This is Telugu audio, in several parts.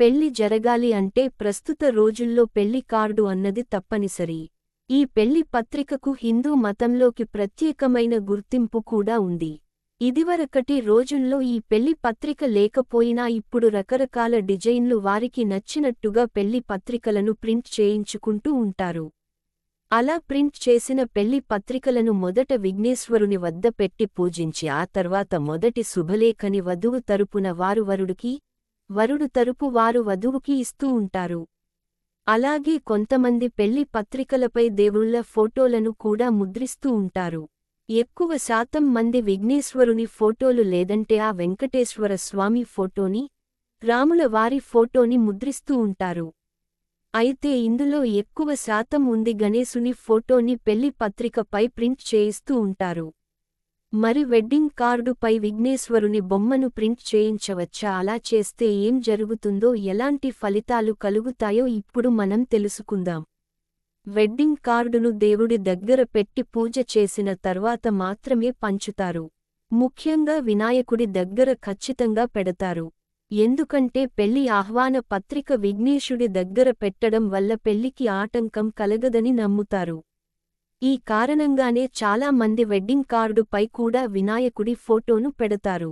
పెళ్ళి జరగాలి అంటే ప్రస్తుత రోజుల్లో పెళ్ళి కార్డు అన్నది తప్పనిసరి. ఈ పెళ్ళి పత్రికకు హిందూ మతంలోకి ప్రత్యేకమైన గుర్తింపు కూడా ఉంది. ఇదివరకటి రోజుల్లో ఈ పెళ్ళి పత్రిక లేకపోయినా ఇప్పుడు రకరకాల డిజైన్లు వారికి నచ్చినట్టుగా పెళ్ళి పత్రికలను ప్రింట్ చేయించుకుంటూ ఉంటారు. అలా ప్రింట్ చేసిన పెళ్ళి పత్రికలను మొదట విఘ్నేశ్వరుని వద్ద పెట్టి పూజించి ఆ తర్వాత మొదటి శుభలేఖని వధువు తరపున వారు వరుడికి వరుడు తరపు వారు వధువుకి ఇస్తూ ఉంటారు. అలాగే కొంతమంది పెళ్ళి పత్రికలపై దేవుళ్ళ ఫోటోలను కూడా ముద్రిస్తూ ఉంటారు. ఎక్కువ శాతం మంది విఘ్నేశ్వరుని ఫోటోలు లేదంటే ఆ వెంకటేశ్వర స్వామి ఫోటోని రాముల వారి ఫోటోని ముద్రిస్తూ ఉంటారు. అయితే ఇందులో ఎక్కువ శాతం ఉంది గణేశుని ఫోటోని పెళ్ళి పత్రికపై ప్రింట్ చేయిస్తూ ఉంటారు. మరి వెడ్డింగ్ కార్డుపై విఘ్నేశ్వరుని బొమ్మను ప్రింట్ చేయించవచ్చా? అలా చేస్తే ఏం జరుగుతుందో ఎలాంటి ఫలితాలు కలుగుతాయో ఇప్పుడు మనం తెలుసుకుందాం. వెడ్డింగ్ కార్డును దేవుడి దగ్గర పెట్టి పూజ చేసిన తర్వాత మాత్రమే పంచుతారు. ముఖ్యంగా వినాయకుడి దగ్గర ఖచ్చితంగా పెడతారు. ఎందుకంటే పెళ్ళి ఆహ్వాన పత్రిక విఘ్నేశుడి దగ్గర పెట్టడం వల్ల పెళ్ళికి ఆటంకం కలగదని నమ్ముతారు. ఈ కారణంగానే చాలా మంది వెడ్డింగ్ కార్డుపై కూడా వినాయకుడి ఫోటోను పెడతారు.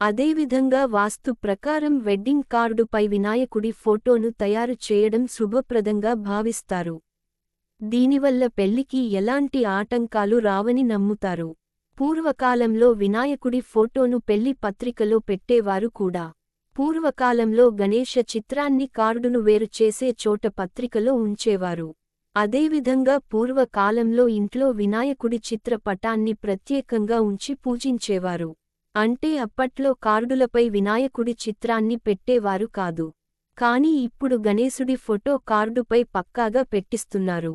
అదేవిధంగా వాస్తు ప్రకారం వెడ్డింగ్ కార్డుపై వినాయకుడి ఫోటోను తయారు చేయడం శుభప్రదంగా భావిస్తారు. దీనివల్ల పెళ్ళికి ఎలాంటి ఆటంకాలు రావని నమ్ముతారు. పూర్వకాలంలో వినాయకుడి ఫోటోను పెళ్ళి పత్రికలో పెట్టేవారు కూడా. పూర్వకాలంలో గణేశ చిత్రాన్ని కార్డును వేరు చేసే చోట పత్రికలో ఉంచేవారు. అదేవిధంగా పూర్వకాలంలో ఇంట్లో వినాయకుడి చిత్రపటాన్ని ప్రత్యేకంగా ఉంచి పూజించేవారు. అంటే అప్పట్లో కార్డులపై వినాయకుడి చిత్రాన్ని పెట్టేవారు కాదు. కాని ఇప్పుడు గణేశుడి ఫోటో కార్డుపై పక్కాగా పెట్టిస్తున్నారు.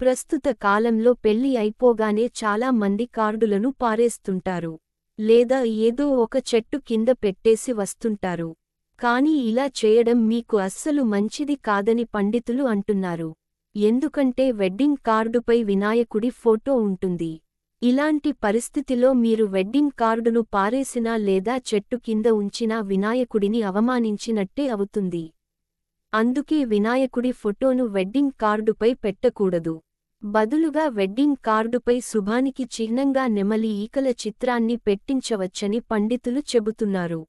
ప్రస్తుత కాలంలో పెళ్ళి అయిపోగానే చాలా మంది కార్డులను పారేస్తుంటారు. లేదా ఏదో ఒక చెట్టు కింద పెట్టేసి వస్తుంటారు. కాని ఇలా చేయడం మీకు అస్సలు మంచిది కాదని పండితులు అంటున్నారు. ఎందుకంటే వెడ్డింగ్ కార్డుపై వినాయకుడి ఫోటో ఉంటుంది. ఇలాంటి పరిస్థితిలో మీరు వెడ్డింగ్ కార్డును పారేసినా లేదా చెట్టు కింద ఉంచినా వినాయకుడిని అవమానించినట్టే అవుతుంది. అందుకే వినాయకుడి ఫోటోను వెడ్డింగ్ కార్డుపై పెట్టకూడదు. బదులుగా వెడ్డింగ్ కార్డుపై శుభానికి చిహ్నంగా నెమలి ఈకల చిత్రాన్ని పెట్టించవచ్చని పండితులు చెబుతున్నారు.